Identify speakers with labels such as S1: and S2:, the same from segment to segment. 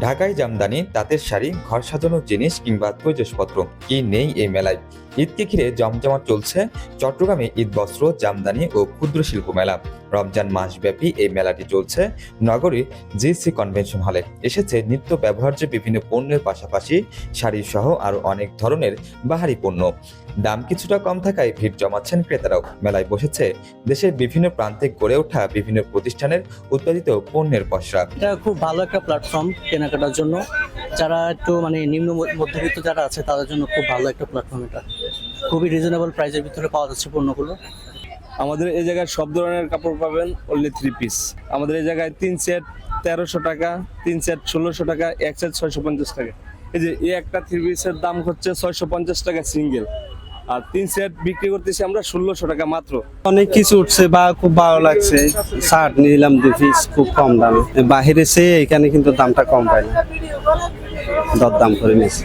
S1: ঢাকায় জামদানি তাঁতের শাড়ি ঘর সাজানোর জিনিস কিংবা তৈজসপত্র কি নেই এই মেলায়? ঈদকে ঘিরে জমজমাট চলছে চট্টগ্রামে ঈদ বস্ত্র, জামদানি ও ক্ষুদ্র শিল্প মেলা। রমজান মাসব্যাপী এই মেলাটি চলছে নগরীর জিসি কনভেনশন হলে। এসেছে নিত্য ব্যবহার্য বিভিন্ন পণ্যের পাশাপাশি শাড়ি সহ আরও অনেক ধরনের বাহারি পণ্য। দাম কিছুটা কম থাকায় ভিড় জমাচ্ছেন ক্রেতারাও। মেলায় বসেছে দেশের বিভিন্ন প্রান্তে গড়ে ওঠা বিভিন্ন প্রতিষ্ঠানের উৎপাদিত পণ্যের পসরা।
S2: এটা খুব ভালো একটা প্ল্যাটফর্ম কেনাকাটার জন্য। যারা একটু মানে নিম্ন মধ্যবিত্ত যারা আছে, তাদের জন্য খুব ভালো একটা প্ল্যাটফর্ম এটা। খুবই রিজনেবল প্রাইসের ভিতরে পাওয়া যাচ্ছে পণ্যগুলো।
S3: আমাদের এই জায়গায় সব ধরনের কাপড় পাবেন অনলি থ্রি পিস আমাদের এই জায়গায় তিন সেট তেরোশো টাকা তিন সেট ষোলোশো টাকা এক সেট ছয়শো পঞ্চাশ টাকা। এই যে এই একটা থ্রি পিসের দাম হচ্ছে ছয়শো পঞ্চাশ টাকা সিঙ্গেল আর তিন সেট বিক্রি করতেছি আমরা ষোলোশো টাকা মাত্র।
S4: অনেক কিছু উঠছে বা খুব ভালো লাগছে। শার্ট নিলাম দু পিস খুব কম দামে। বাহিরে সে এখানে কিন্তু দামটা কম পাই না। দর দাম করে নিয়েছে।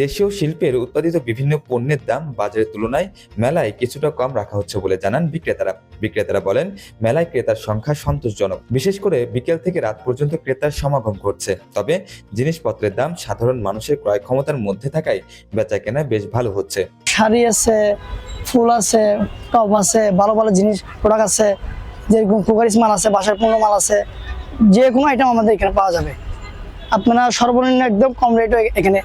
S1: দেশীয় শিল্পের উৎপাদিত বিভিন্ন পণ্যের দাম বাজারের তুলনায় মেলায় কিছুটা কম রাখা হচ্ছে বলে জানান বিক্রেতারা। বিক্রেতারা বলেন, মেলায় ক্রেতার সংখ্যা সন্তোষজনক। বিশেষ করে বিকেল থেকে রাত পর্যন্ত ক্রেতার সমাগম ঘটছে। তবে জিনিসপত্রের দাম সাধারণ মানুষের ক্রয় ক্ষমতার মধ্যে থাকায় বেচা কেনা বেশ ভালো হচ্ছে।
S5: শাড়ি আছে, ফুল আছে টপ আছে, ভালো ভালো জিনিস প্রোডাক্ট আছে, যেরকম কুকারিস মাল আছে, বাসার পণ্য মাল আছে, যে কোনো আইটেম আমাদের এখানে পাওয়া যাবে। আপনারা সর্বনিম্ন একদম কম রেটে এখানে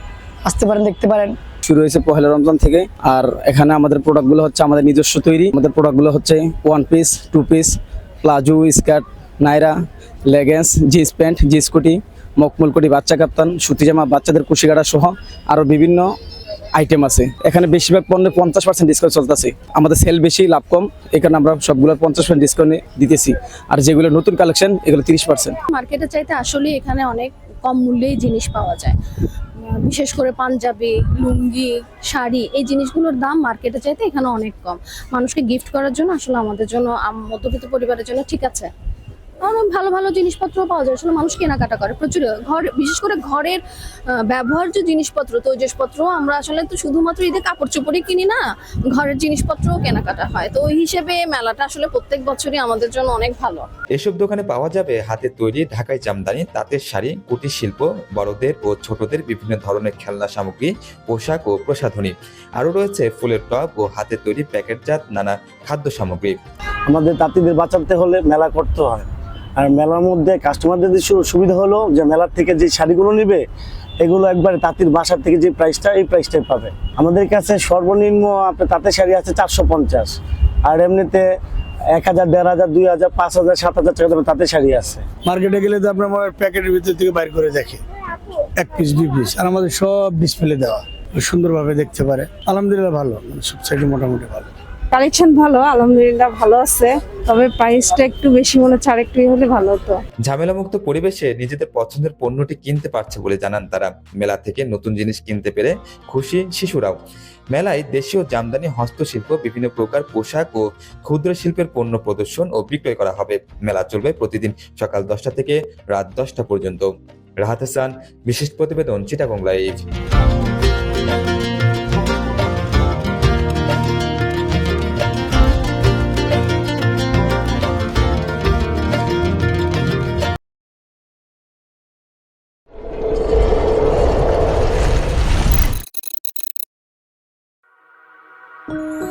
S5: আসতে পারেন দেখতে পারেন।
S4: শুরু হয়েছে পহেলা রমজান থেকে আর এখানে আমাদের প্রোডাক্টগুলো হচ্ছে আমাদের নিজস্ব তৈরি। আমাদের প্রোডাক্টগুলো হচ্ছে one piece two piece palazzo skirt Naira leggings jeans pant jeans কোটি মকমল কোটি বাচ্চা কাপ্তান সুতি জামা বাচ্চাদের কুশিগাড়া সহ আরও বিভিন্ন আইটেম আছে। এখানে বেশিরভাগ পণ্যে পঞ্চাশ পার্সেন্ট ডিসকাউন্ট চলতেছে। আমাদের সেল বেশি লাভ কম। এখানে আমরা সবগুলো পঞ্চাশ পার্সেন্ট ডিসকাউন্ট দিতেছি। আর যেগুলো নতুন কালেকশন এগুলো তিরিশ পার্সেন্ট
S6: মার্কেটে চাইতে আসলে এখানে অনেক কম মূল্যেই জিনিস পাওয়া যায়। বিশেষ করে পাঞ্জাবি, লুঙ্গি, শাড়ি এই জিনিসগুলোর দাম মার্কেটে চাইতে এখানে অনেক কম। মানুষকে গিফট করার জন্য আসলে আমাদের জন্য মধ্যবিত্ত পরিবারের জন্য ঠিক আছে। ভালো ভালো জিনিসপত্র পাওয়া যায়। আসলে মানুষ কেনাকাটা করে প্রচুর। ঘর বিশেষ করে ঘরের ব্যবহার্য জিনিসপত্র তৈজসপত্র আমরা আসলে তো শুধুমাত্র ঈদে কাপড় চোপড়ই কিনি না ঘরের জিনিসপত্রও কেনাকাটা হয়। তো ওই হিসেবে মেলাটা আসলে প্রত্যেক বছরই আমাদের জন্য অনেক ভালো।
S1: এসব দোকানে পাওয়া যাবে হাতে তৈরি ঢাকাই জামদানি তাঁতের শাড়ি কুটির শিল্প বড়দের ও ছোটদের বিভিন্ন ধরনের খেলনা সামগ্রী পোশাক ও প্রসাধনী। আরও রয়েছে ফুলের টব ও হাতে তৈরি প্যাকেটজাত নানা খাদ্য সামগ্রী।
S7: আমাদের তাঁতিদের বাঁচাতে হলে মেলা করতে হয়। আর মেলার মধ্যে কাস্টমারদের যে সুবিধা হলো যে মেলার থেকে যে শাড়িগুলো নেবে, এগুলো একবারে তাঁতির বাসার থেকে যে প্রাইসটা এই প্রাইসটাই পাবে। আমাদের কাছে সর্বনিম্ন আপনার তাঁতের শাড়ি আছে চারশো পঞ্চাশ। আর এমনিতে এক হাজার, দেড় হাজার, দুই হাজার, পাঁচ হাজার, সাত হাজার টাকা দামের তাঁতের শাড়ি আছে।
S8: মার্কেটে গেলে তো আপনার প্যাকেটের ভিতর থেকে বাইর করে দেখে। এক পিস দুই পিস আর আমাদের সব ডিসপ্লে দেওয়া। সুন্দরভাবে দেখতে পারে। আলহামদুলিল্লাহ ভালো। মানে সব সাইডে মোটামুটি ভালো।
S9: কালেকশন ভালো, আলহামদুলিল্লাহ ভালো আছে, তবে প্রাইসটা একটু বেশি মনে হচ্ছে আর একটু ইয়ে হলে ভালো হতো।
S1: ঝামেলামুক্ত পরিবেশে নিজেদের পছন্দের পণ্যটি কিনতে পারছে বলে জানান তারা। মেলা থেকে নতুন জিনিস কিনতে পেরে খুশি শিশুরাও। মেলায় দেশীয় জামদানি, হস্তশিল্প, বিভিন্ন প্রকার পোশাক ও ক্ষুদ্র শিল্পের পণ্য প্রদর্শন ও বিক্রয় করা হবে। মেলা চলবে প্রতিদিন সকাল দশটা থেকে রাত দশটা পর্যন্ত। রাহাত হাসান বিশেষ প্রতিবেদন চিটাগং লাইভ।
S6: thank you